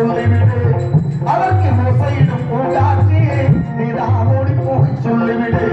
சொல்லிவிடு அதற்கு ஓசையிடும் கூட்டாட்சி நீ தான் போய் சொல்லிவிடு.